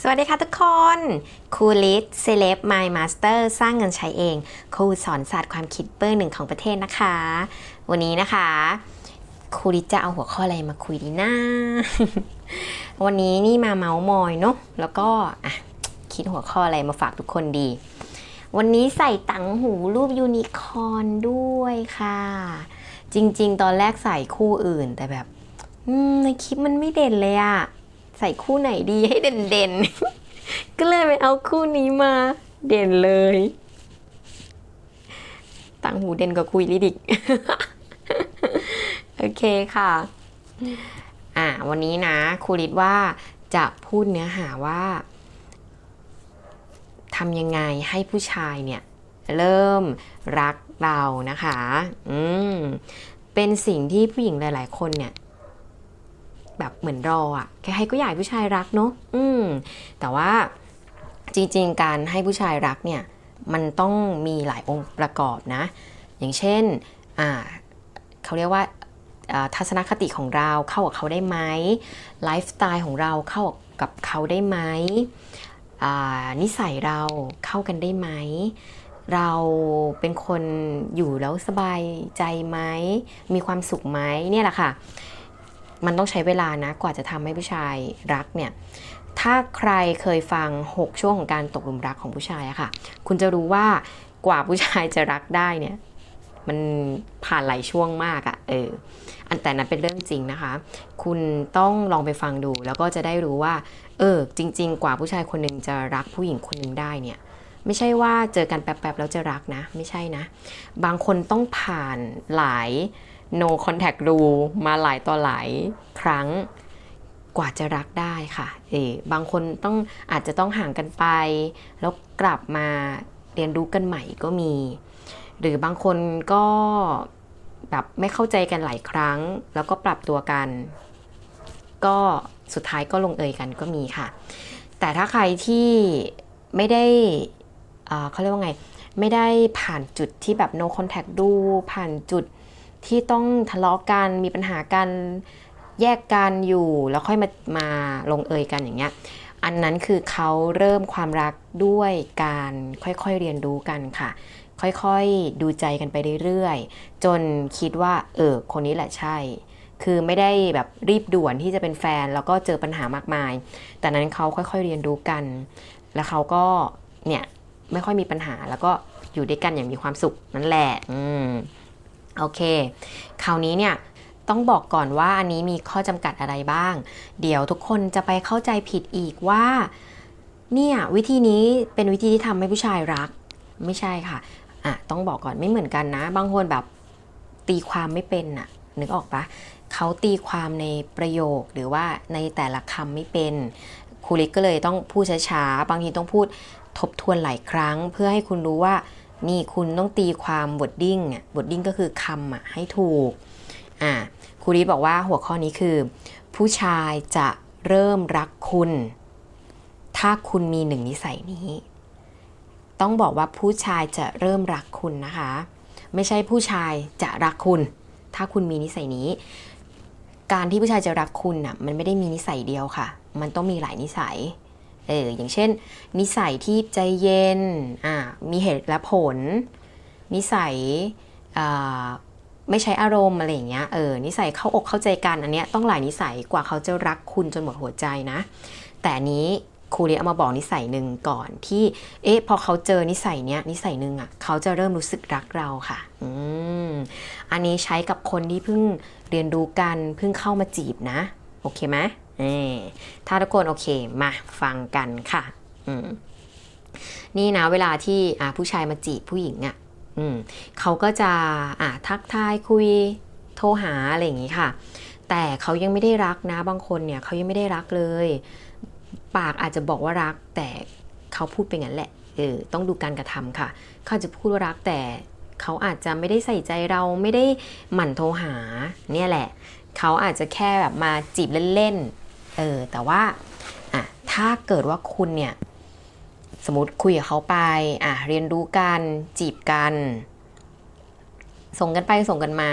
สวัสดีค่ะทุกคนครูลิสเซเลบมายมาสเตอร์สร้างเงินใช้เอง ครูสอนศาสตร์ความคิดเบอร์หนึ่งของประเทศนะคะ วันนี้นะคะ ครูลิสจะเอาหัวข้ออะไรมาคุยดีนะวันนี้นี่มาเมาส์มอยเนาะแล้วก็อะคิดหัวข้ออะไรมาฝากทุกคนดี วันนี้ใส่ตังหูรูปยูนิคอร์นด้วยค่ะ จริง ๆ ตอนแรกใส่คู่อื่นแต่แบบในคลิปมันไม่เด่นเลยอะ ใส่คู่ไหนดีให้เด่นๆ ก็เลยไปเอาคู่นี้มา เด่นเลย ต่างหูเด่นกว่าคุยลิดิก โอเคค่ะ อ่า วันนี้นะครูริดว่าจะพูดเนื้อหาว่าทำยังไงให้ผู้ชายเนี่ย เริ่มรักเรานะคะ อืม เป็นสิ่งที่ผู้หญิงหลาย ๆ คนเนี่ย แบบเหมือนรออะใครๆก็อยากผู้ชายรักเนาะอืมแต่ว่าจริงๆ การให้ผู้ชายรักเนี่ยมันต้องมีหลายองค์ประกอบนะ อย่างเช่นอ่าเขาเรียกว่าทัศนคติของเราเข้ากับเขาได้ไหมไลฟ์สไตล์ของเราเข้ากับเขาได้ไหมนิสัยเราเข้ากันได้ไหม เราเป็นคนอยู่แล้วสบายใจไหม มีความสุขไหมเนี่ยแหละค่ะ มันต้องใช้เวลานะกว่าจะทำให้ผู้ชายรักเนี่ยถ้าใครเคยฟัง 6 ช่วงของการตกหลุมรักของผู้ชายอะค่ะ คุณจะรู้ว่ากว่าผู้ชายจะรักได้เนี่ยมันผ่านหลายช่วงมากอะเออ อันแต่นั้นเป็นเรื่องจริงนะคะ คุณต้องลองไปฟังดู แล้วก็จะได้รู้ว่า เออ จริง ๆ กว่าผู้ชายคนหนึ่งจะรักผู้หญิงคนหนึ่งได้เนี่ย ไม่ใช่ว่าเจอกันแป๊บๆแล้วจะรักนะ ไม่ใช่นะ บางคนต้องผ่านหลาย no contact rule มาหลายต่อหลายครั้งกว่าจะรักได้ค่ะเออบางคนต้องอาจจะต้องห่างกันไป แล้วกลับมาเรียนรู้กันใหม่ก็มี หรือบางคนก็แบบไม่เข้าใจกันหลายครั้ง แล้วก็ปรับตัวกัน ก็สุดท้ายก็ลงเอยกันก็มีค่ะ แต่ถ้าใครที่ไม่ได้เอ่อเขาเรียกว่าไง ไม่ได้ผ่านจุดที่แบบ no contact ดู ผ่านจุด ที่ต้องทะเลาะกันมีปัญหากันแยกกันอยู่แล้วค่อยมามาลงเอยกันอย่างเงี้ยอันนั้นคือเขาเริ่มความรักด้วยการค่อยๆเรียนรู้กันค่ะ ค่อยๆดูใจกันไปเรื่อยๆ จนคิดว่าเออคนนี้แหละใช่ คือไม่ได้แบบรีบด่วนที่จะเป็นแฟนแล้วก็เจอปัญหามากมาย แต่นั้นเขาค่อยๆเรียนรู้กัน แล้วเขาก็เนี่ยไม่ค่อยมีปัญหาแล้วก็อยู่ด้วยกันอย่างมีความสุขนั่นแหละ อืม โอเค คราวนี้เนี่ยต้องบอกก่อนว่าอันนี้มีข้อจำกัดอะไรบ้าง เดี๋ยวทุกคนจะไปเข้าใจผิดอีกว่าเนี่ยวิธีนี้เป็นวิธีที่ทำให้ผู้ชายรัก ไม่ใช่ค่ะอะ ต้องบอกก่อนไม่เหมือนกันนะ บางคนแบบตีความไม่เป็นน่ะนึกออกปะเขาตีความในประโยคหรือว่าในแต่ละคำไม่เป็นครูลิกก็เลยต้องพูดช้าๆ บางทีต้องพูดทบทวนหลายครั้ง เพื่อให้คุณรู้ว่า นี่คุณต้องตีความ wording อะ wording ก็คือคำอะให้ถูกอ่าครูลิบอกว่าหัวข้อนี้คือ ผู้ชายจะเริ่มรักคุณ ถ้าคุณมีหนึ่งนิสัยนี้ ต้องบอกว่าผู้ชายจะเริ่มรักคุณนะคะ ไม่ใช่ผู้ชายจะรักคุณ ถ้าคุณมีนิสัยนี้ การที่ผู้ชายจะรักคุณน่ะมันไม่ได้มีนิสัยเดียวค่ะ มันต้องมีหลายนิสัย เอออย่างเช่น นิสัยที่ใจเย็นอ่ามีเหตุและผล นิสัยอ่าไม่ใช้อารมณ์อะไรอย่างเงี้ยเออนิสัยเข้าอกเข้าใจกันอันเนี้ยต้องหลายนิสัยกว่าเขาจะรักคุณจนหมดหัวใจนะ แต่นนี้ครูเรียเอามาบอกนิสัยหนึ่งก่อนที่ เอ๊ะพอเขาเจอนิสัยเนี้ยนิสัยหนึ่งอะเขาจะเริ่มรู้สึกรักเราค่ะ อืมอันนี้ใช้กับคนที่เพิ่งเรียนรู้กันเพิ่งเข้ามาจีบนะ โอเคไหม ถ้าทุกคนโอเคมาฟังกันค่ะนี่นะเวลาที่ผู้ชายมาจีบผู้หญิงอะ่ะเขาก็จะอ่าทักทายคุยโทรหาอะไรอย่างงี้ค่ะ แต่เขายังไม่ได้รักนะบางคนเนี่ยเขายังไม่ได้รักเลย ปากอาจจะบอกว่ารัก แต่เขาพูดไปงั้นแหละเออต้องดูการกระทำค่ะ เขาจจะพูดว่ารักแต่เขาอาจจะไม่ได้ใส่ใจเราไม่ได้หมั่นโทรหาเนี่ยแหละ เขาอาจจะแค่แบบมาจีบเล่นๆ เออแต่ว่าอะถ้าเกิดว่าคุณเนี่ยสมมติคุยกับเขาไปอะเรียนรู้กันจีบกัน ส่งกันไปส่งกันมา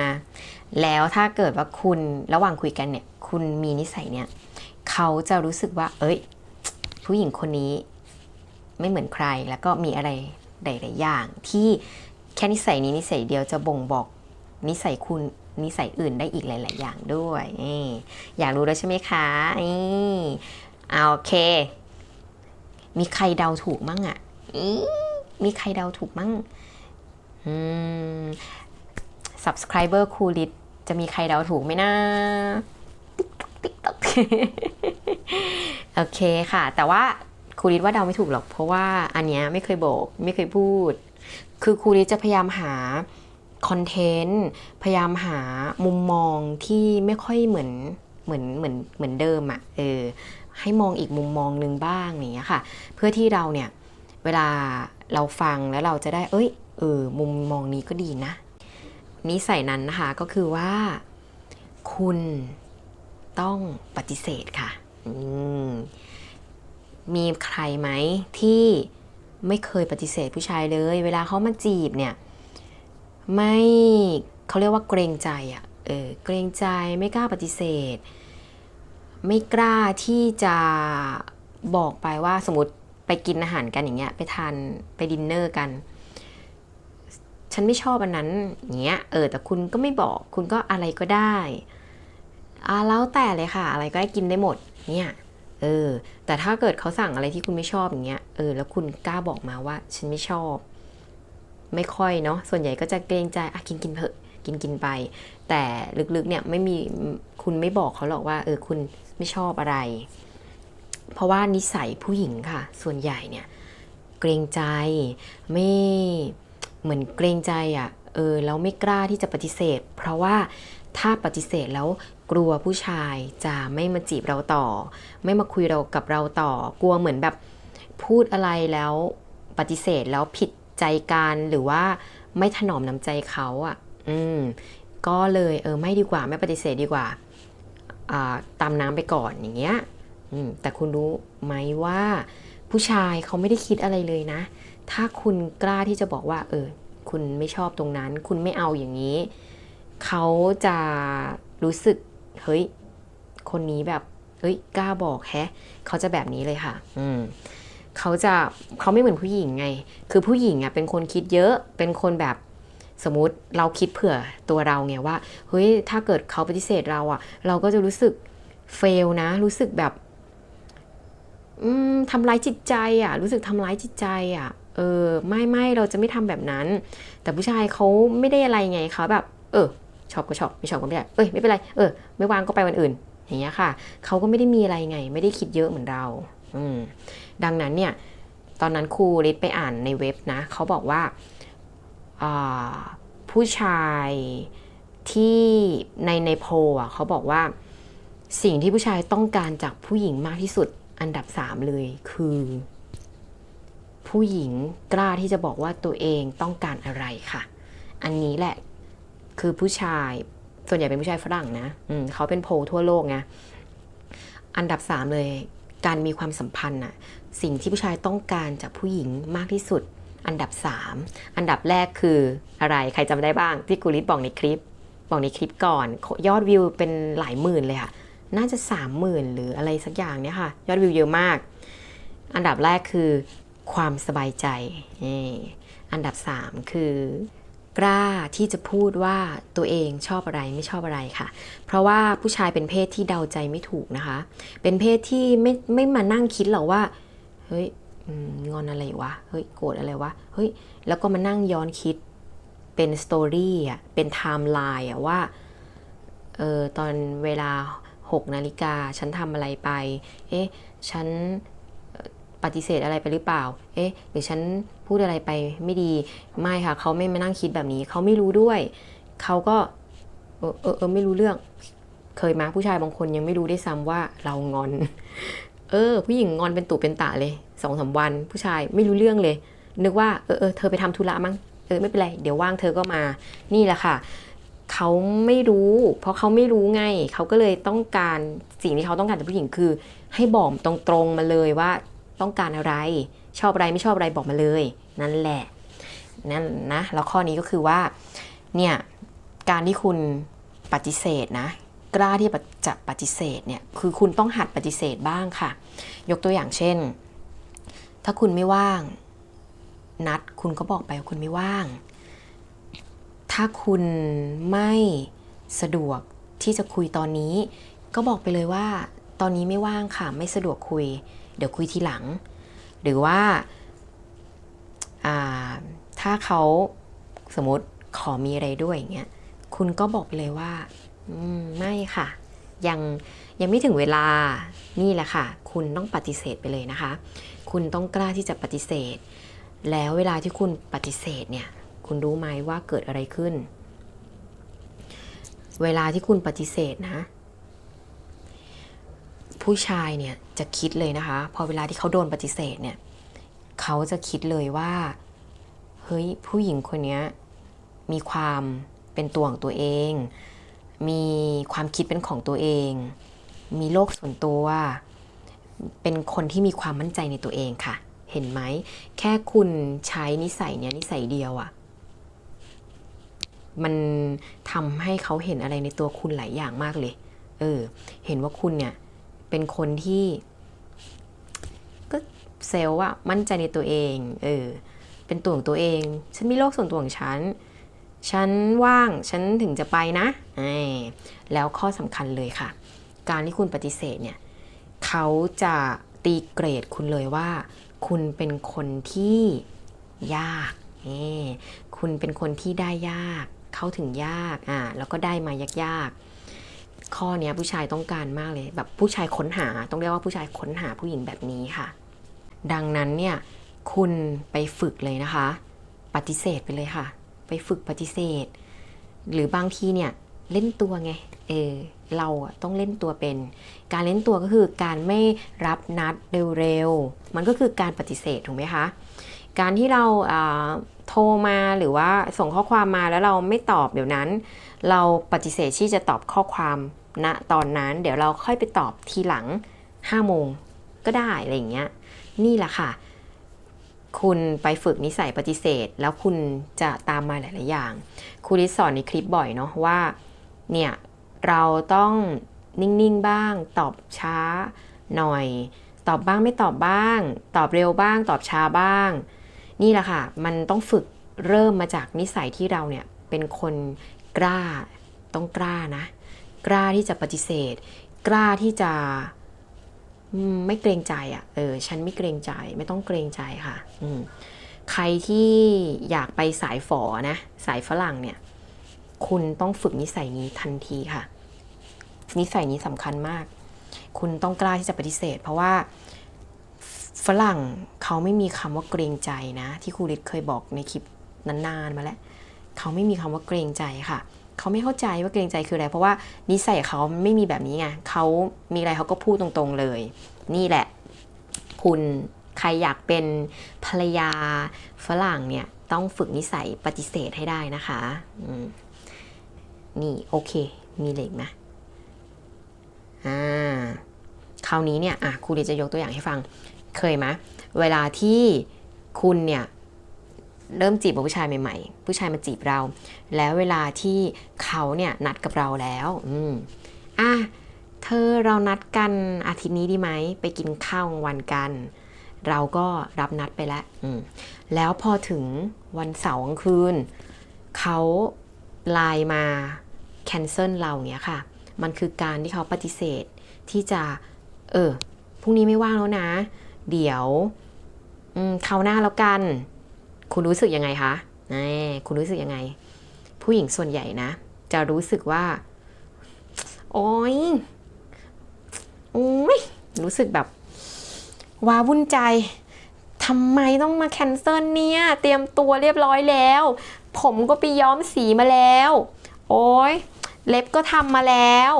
แล้วถ้าเกิดว่าคุณระหว่างคุยกันเนี่ยคุณมีนิสัยเนี่ยเขาจะรู้สึกว่า เอ้ย ผู้หญิงคนนี้ไม่เหมือนใครแล้วก็มีอะไรหลายๆอย่าง ที่แค่นิสัยนี้นิสัยเดียวจะบ่งบอกนิสัยคุณ นิสัยอื่นได้อีกหลาย ๆ อย่างด้วยอยากรู้แล้วใช่ไหมคะนี่เอาโอเค มีใครเดาถูกมั่งอะ่ะมีใครเดาถูกมั่งอืม subscriber คูลิตจะมีใครเดาถูกไหมนะติ๊กต๊อกโอเคค่ะ แต่ว่าครูริดว่าเดาไม่ถูกหรอก เพราะว่าอันเนี้ยไม่เคยบอก ไม่เคยพูด คือครูริดจะพยายามหา คอนเทนต์พยายามหามุมมองที่ไม่ค่อยเหมือนเหมือนเหมือนเหมือนเดิมอะ่ะเออให้มองอีกมุมมองหนึ่งบ้างอย่างเงี้ยค่ะ เพื่อที่เราเนี่ยเวลาเราฟังแล้วเราจะได้ เอ้ยเออมุมมองนี้ก็ดีนะนิสัยนั้นนะคะก็คือว่าคุณต้องปฏิเสธค่ะมมีใครไหมที่ไม่เคยปฏิเสธผู้ชายเลย เวลาเขามาจีบเนี่ย ไม่เขาเรียกว่าเกรงใจอะ่ะเออเกรงใจไม่กล้าปฏิเสธ ไม่กล้าที่จะบอกไปว่าสมมติไปกินอาหารกันอย่างเงี้ยไปทานไปดินเนอร์กัน ฉันไม่ชอบอันนั้นอย่างเงี้ยเออแต่คุณก็ไม่บอกคุณก็อะไรก็ได้อ่าแล้วแต่เลยค่ะ อะไรก็ได้กินได้หมดเนี่ยเออแต่ถ้าเกิดเขาสั่งอะไรที่คุณไม่ชอบอย่างเงี้ยเออแล้วคุณกล้าบอกมาว่าฉันไม่ชอบ ไม่ค่อยเนาะส่วนใหญ่ก็จะเกรงใจอะกินกินเถอะกินกินไป แต่ลึกๆเนี่ยไม่มีคุณไม่บอกเขาหรอกว่าเออคุณไม่ชอบอะไร เพราะว่านิสัยผู้หญิงค่ะ ส่วนใหญ่เนี่ยเกรงใจไม่เหมือนเกรงใจอะ่ะเออแล้วไม่กล้าที่จะปฏิเสธ เพราะว่าถ้าปฏิเสธแล้วกลัวผู้ชายจะไม่มาจีบเราต่อ ไม่มาคุยเรากับเราต่อ กลัวเหมือนแบบพูดอะไรแล้วปฏิเสธแล้วผิด ใจกันหรือว่าไม่ถนอมน้ำใจเขาอะ่ะ อืม ก็เลยเออไม่ดีกว่าไม่ปฏิเสธดีกว่าตามน้ำไปก่อนอย่างเงี้ยแต่คุณรู้ไหมว่า ผู้ชายเขาไม่ได้คิดอะไรเลยนะ ถ้าคุณกล้าที่จะบอกว่า เออ คุณไม่ชอบตรงนั้น คุณไม่เอาอย่างนี้ เขาจะรู้สึก เฮ้ย คนนี้แบบเฮ้ย กล้าบอกแฮะ เขาจะแบบนี้เลยค่ะ อืม เขาจะเขาไม่เหมือนผู้หญิงไง คือผู้หญิงอะเป็นคนคิดเยอะ เป็นคนแบบสมมติเราคิดเผื่อตัวเราไงว่า เฮ้ย ถ้าเกิดเขาปฏิเสธเราอะ เราก็จะรู้สึกเฟลนะ รู้สึกแบบอืมทำร้ายจิตใจอะ รู้สึกทำร้ายจิตใจอะ เออ ไม่ไม่เราจะไม่ทำแบบนั้น แต่ผู้ชายเขาไม่ได้อะไรไงเขาแบบ เออชอบก็ชอบไม่ชอบก็ไม่ได้เอ้ยไม่เป็นไร เออ ไม่วางก็ไปวันอื่น อย่างเงี้ยค่ะ เขาก็ไม่ได้มีอะไรไง ไม่ได้คิดเยอะเหมือนเรา อืมดังนั้นเนี่ยตอนนั้นครูริดไปอ่านในเว็บนะเขาบอกว่าาผู้ชายที่ในในโพอะเขาบอกว่าสิ่งที่ผู้ชายต้องการจากผู้หญิงมากที่สุดอันดับสามเลยคือ ผู้หญิงกล้าที่จะบอกว่าตัวเองต้องการอะไรค่ะ อันนี้แหละคือผู้ชายส่วนใหญ่เป็นผู้ชายฝรั่งนะอืมเขาเป็นโพทั่วโลกไงอันดับสามเลย การมีความสัมพันธ์น่ะ สิ่งที่ผู้ชายต้องการจากผู้หญิงมากที่สุด อันดับสามอันดับแรกคืออะไรใครจำได้บ้างที่กูริสบอกในคลิป บอกในคลิปก่อน ยอดวิวเป็นหลายหมื่นเลยค่ะ น่าจะสามหมื่นหรืออะไรสักอย่างเนี่ยค่ะ ยอดวิวเยอะมาก อันดับแรกคือความสบายใจ อันดับสามคือกล้าที่จะพูดว่าตัวเองชอบอะไรไม่ชอบอะไรค่ะ เพราะว่าผู้ชายเป็นเพศที่เดาใจไม่ถูกนะคะ เป็นเพศที่ไม่ไม่มานั่งคิดหรอกว่า เฮ้ยงอนอะไรวะ เฮ้ยโกรธอะไรวะ เฮ้ย แล้วก็มานั่งย้อนคิดเป็นสตอรี่อะ เป็นไทม์ไลน์อะว่า เออตอนเวลา6นาฬิกาฉันทำอะไรไป เอ๊ะ ฉันปฏิเสธอะไรไปหรือเปล่า เอ๊ะ หรือฉันพูดอะไรไปไม่ดี ไม่ค่ะ เขาไม่มานั่งคิดแบบนี้ เขาไม่รู้ด้วย เขาก็ เออเออเออไม่รู้เรื่อง เคยมาผู้ชายบางคนยังไม่รู้ได้วยซ้ำว่าเรางอน เออ ผู้หญิงงอนเป็นตุเป็นตะเลยสองสามวัน ผู้ชายไม่รู้เรื่องเลย นึกว่าเออเออเธอไปทำธุระมั้งเออไม่เป็นไร เดี๋ยวว่างเธอก็มา นี่แหละค่ะเขาไม่รู้ เพราะเขาไม่รู้ไงเขาก็เลยต้องการสิ่งที่เขาต้องการจากผู้หญิงคือ ให้บอกตรงๆมาเลยว่าต้องการอะไร ชอบอะไรไม่ชอบอะไรบอกมาเลย นั่นแหละนั่นนะแล้วข้อนี้ก็คือว่าเนี่ยการที่คุณปฏิเสธนะ กล้าที่จะปฏิเสธเนี่ยคือคุณต้องหัดปฏิเสธบ้างค่ะ ยกตัวอย่างเช่น ถ้าคุณไม่ว่าง นัดคุณก็บอกไปว่าคุณไม่ว่าง ถ้าคุณไม่สะดวกที่จะคุยตอนนี้ ก็บอกไปเลยว่าตอนนี้ไม่ว่างค่ะไม่สะดวกคุย เดี๋ยวคุยทีหลัง หรือว่าาถ้าเขาสมมติขอมีอะไรด้วยอย่างเงี้ยคุณก็บอกไปเลยว่า ไม่ค่ะ ยังยังไม่ถึงเวลานี่แหละค่ะ คุณต้องปฏิเสธไปเลยนะคะ คุณต้องกล้าที่จะปฏิเสธ แล้วเวลาที่คุณปฏิเสธเนี่ย คุณรู้ไหมว่าเกิดอะไรขึ้น เวลาที่คุณปฏิเสธนะ ผู้ชายเนี่ยจะคิดเลยนะคะ พอเวลาที่เขาโดนปฏิเสธเนี่ยเขาจะคิดเลยว่า เฮ้ยผู้หญิงคนนี้มีความเป็นตัวของตัวเอง มีความคิดเป็นของตัวเอง มีโลกส่วนตัว เป็นคนที่มีความมั่นใจในตัวเองค่ะ เห็นไหม แค่คุณใช้นิสัยเนี้ยนิสัยเดียวอะ่ะ มันทำให้เขาเห็นอะไรในตัวคุณหลายอย่างมากเลย เออ เห็นว่าคุณเนี่ยเป็นคนที่ก็เซลล์อะมั่นใจในตัวเอง เออ เป็นตัวของตัวเอง ฉันมีโลกส่วนตัวของฉัน ฉันว่างฉันถึงจะไปนะ แล้วข้อสำคัญเลยค่ะ การที่คุณปฏิเสธเนี่ยเขาจะตีเกรดคุณเลยว่า คุณเป็นคนที่ยากคุณเป็นคนที่ได้ยาก เข้าถึงยากอ่าแล้วก็ได้มายากๆ ข้อเนี้ยผู้ชายต้องการมากเลย แบบผู้ชายค้นหาต้องเรียกว่าผู้ชายค้นหาผู้หญิงแบบนี้ค่ะ ดังนั้นเนี่ยคุณไปฝึกเลยนะคะ ปฏิเสธไปเลยค่ะ ไปฝึกปฏิเสธ หรือบางทีเนี่ยเล่นตัวไง เออ เราต้องเล่นตัวเป็น การเล่นตัวก็คือการไม่รับนัดเร็วๆ มันก็คือการปฏิเสธถูกไหมคะ การที่เราโทรมาหรือว่าส่งข้อความมาแล้วเราไม่ตอบเดี๋ยวนั้น เราปฏิเสธที่จะตอบข้อความณตอนนั้นเดี๋ยวเราค่อยไปตอบทีหลัง5โมงก็ได้อะไรอย่างเงี้ย นี่แหละค่ะ คุณไปฝึกนิสัยปฏิเสธ แล้วคุณจะตามมาหลาย ๆ อย่าง ครูริสสอนในคลิปบ่อยเนาะว่า เนี่ย เราต้องนิ่ง ๆ บ้าง ตอบช้าหน่อย ตอบบ้างไม่ตอบบ้าง ตอบเร็วบ้าง ตอบช้าบ้าง นี่แหละค่ะ มันต้องฝึกเริ่มมาจากนิสัยที่เราเนี่ยเป็นคนกล้าต้องกล้านะ กล้าที่จะปฏิเสธ กล้าที่จะ ไม่เกรงใจอะ่ะ เออ ฉันไม่เกรงใจ ไม่ต้องเกรงใจค่ะ อืม ใครที่อยากไปสายฝอนะ สายฝรั่งเนี่ย คุณต้องฝึกนิสัยนี้ทันทีค่ะ นิสัยนี้สำคัญมาก คุณต้องกล้าที่จะปฏิเสธ เพราะว่าฝรั่งเขาไม่มีคำว่าเกรงใจนะ ที่ครูฤทธิ์เคยบอกในคลิปนานๆมาแล้ว เขาไม่มีคำว่าเกรงใจค่ะเเขาไม่เข้าใจว่าเกรงใจคืออะไร เพราะว่านิสัยเขาไม่มีแบบนี้ไงเขามีอะไรเขาก็พูดตรงๆเลย นี่แหละ คุณใครอยากเป็นภรรยาฝรั่งเนี่ยต้องฝึกนิสัยปฏิเสธให้ได้นะคะนี่โอเค มีเหล็กไหมอ่าคราวนี้เนี่ยอะครูเดีจะยกตัวอย่างให้ฟัง เคยไหมเวลาที่คุณเนี่ย เริ่มจีบกับผู้ชายใหม่ ๆ ผู้ชายมาจีบเรา แล้วเวลาที่เขาเนี่ยนัดกับเราแล้วอืมอะเธอเรานัดกันอาทิตย์นี้ดีไหมไปกินข้าววันกัน เราก็รับนัดไปแล้วอืมแล้วพอถึงวันเสาร์กลางคืนเขาไลน์มาแคนเซิลเราเนี้ยค่ะ มันคือการที่เขาปฏิเสธที่จะ เออพรุ่งนี้ไม่ว่างแล้วนะ เดี๋ยวอืมคราวหน้าแล้วกัน คุณรู้สึกยังไงคะแหมคุณรู้สึกยังไง ผู้หญิงส่วนใหญ่นะ จะรู้สึกว่า โอ๊ยโอ้ยรู้สึกแบบว้าวุ่นใจทำไมต้องมาแคนเซิลเนี่ย เตรียมตัวเรียบร้อยแล้ว ผมก็ไปย้อมสีมาแล้ว โอ้ยเล็บก็ทำมาแล้ว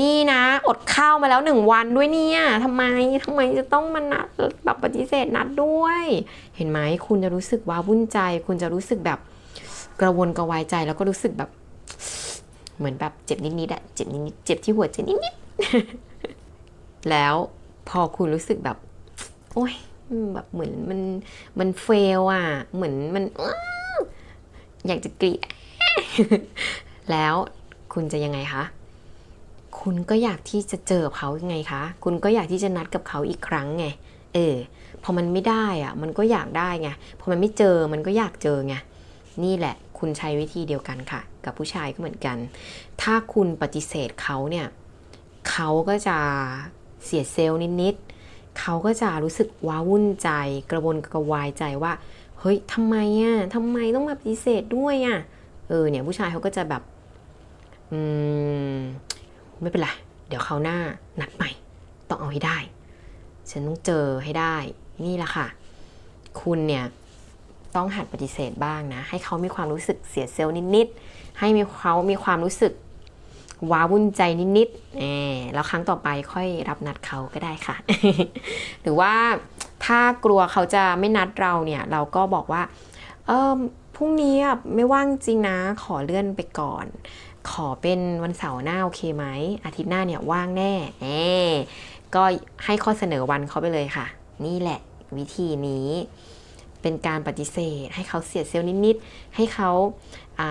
นี่นะ อดข้าวมาแล้วหนึ่งวันด้วยเนี่ยทำไมทำไมจะต้องมานัดแบบปฏิเสธนัดด้วย เห็นไหมคุณจะรู้สึกว้าวุ่นใจ คุณจะรู้สึกแบบกระวนกระวายใจแล้วก็รู้สึกแบบ เหมือนแบบเจ็บนิดๆอะเจ็บนิดๆเจ็บที่หัวใจนิดๆแล้วพอคุณรู้สึกแบบ โอ้ยแบบเหมือนมันมันเฟลอะเหมือนมันอออยากจะกรีดแล้วคุณจะยังไงคะ คุณก็อยากที่จะเจอเขายังไงคะ คุณก็อยากที่จะนัดกับเขาอีกครั้งไง เออ พอมันไม่ได้อะมันก็อยากได้ไง พอมันไม่เจอ มันก็อยากเจอไง นี่แหละ คุณใช้วิธีเดียวกันค่ะ กับผู้ชายก็เหมือนกัน ถ้าคุณปฏิเสธเขาเนี่ย เขาก็จะเสียเซลล์นิดๆ เขาก็จะรู้สึกว้าวุ่นใจ กระวนกระวายใจว่า เฮ้ยทำไมอะทำไมต้องมาปฏิเสธด้วยอะ เออ เนี่ยผู้ชายเขาก็จะแบบ อืม ไม่เป็นไร เดี๋ยวเขาวหน้านัดใหม่ ต้องเอาให้ได้ ฉันต้องเจอให้ได้ นี่แหละค่ะ คุณเนี่ยต้องหัดปฏิเสธบ้างนะ ให้เขามีความรู้สึกเสียเซลล์นิดๆ ให้มีเขามีความรู้สึกว้าวุ่นใจนิดๆเออแล้วครั้งต่อไปค่อยรับนัดเขาก็ได้ค่ะ หรือว่าถ้ากลัวเขาจะไม่นัดเราเนี่ย เราก็บอกว่า เออพรุ่งนี้ไม่ว่างจริงนะ ขอเลื่อนไปก่อน ขอเป็นวันเสาร์หน้าโอเคไหมอาทิตย์หน้าเนี่ยว่างแน่เอก็ให้ข้อเสนอวันเขาไปเลยค่ะ นี่แหละวิธีนี้เป็นการปฏิเสธ ให้เขาเสียเซลล์นิดๆให้เขา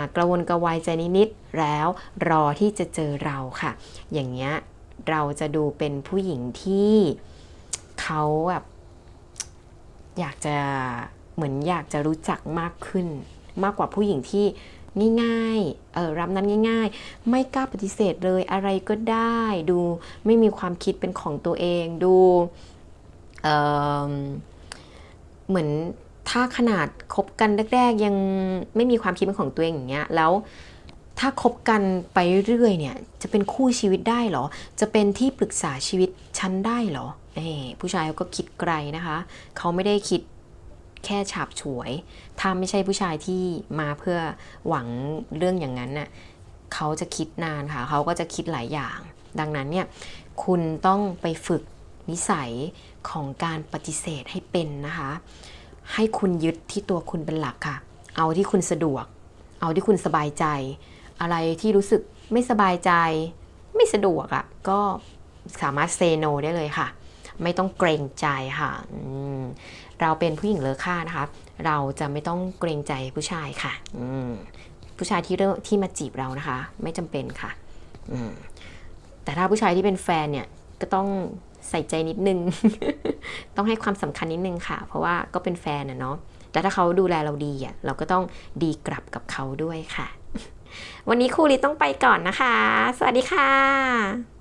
ากระวนกระวายใจนิดๆแล้วรอที่จะเจอเราค่ะ อย่างเงี้ยเราจะดูเป็นผู้หญิงที่เขาแบบอยากจะเหมือนอยากจะรู้จักมากขึ้น มากกว่าผู้หญิงที่ ง่ายๆเออรับนั้นง่าย ๆ ไม่กล้าปฏิเสธเลยอะไรก็ได้ ดูไม่มีความคิดเป็นของตัวเองดูเอ่อเหมือนถ้าขนาดคบกันแรกๆยังไม่มีความคิดเป็นของตัวเองอย่างเงี้ยแล้วถ้าคบกันไปเรื่อยเนี่ยจะเป็นคู่ชีวิตได้หรอ จะเป็นที่ปรึกษาชีวิตฉันได้หรอเอ้ผู้ชายเขาก็คิดไกลนะคะ เขาไม่ได้คิด แค่ฉาบฉวย ถ้าไม่ใช่ผู้ชายที่มาเพื่อหวังเรื่องอย่างนั้นน่ะเขาจะคิดนานค่ะ เขาก็จะคิดหลายอย่าง ดังนั้นเนี่ยคุณต้องไปฝึกนิสัยของการปฏิเสธให้เป็นนะคะ ให้คุณยึดที่ตัวคุณเป็นหลักค่ะ เอาที่คุณสะดวก เอาที่คุณสบายใจ อะไรที่รู้สึกไม่สบายใจ ไม่สะดวกอะ่ะก็สามารถเซโนได้เลยค่ะ ไม่ต้องเกรงใจค่ะ เราเป็นผู้หญิงเลอค่านะคะ เราจะไม่ต้องเกรงใจผู้ชายค่ะอืมผู้ชายที่เริ่มที่มาจีบเรานะคะ ไม่จำเป็นค่ะอืมแต่ถ้าผู้ชายที่เป็นแฟนเนี่ยก็ต้องใส่ใจนิดนึง ต้องให้ความสำคัญนิดนึงค่ะ เพราะว่าก็เป็นแฟนนะเนาะแต่ถ้าเขาดูแลเราดีอะเราก็ต้องดีกลับกับเขาด้วยค่ะ วันนี้ครูลิต้องไปก่อนนะคะ สวัสดีค่ะ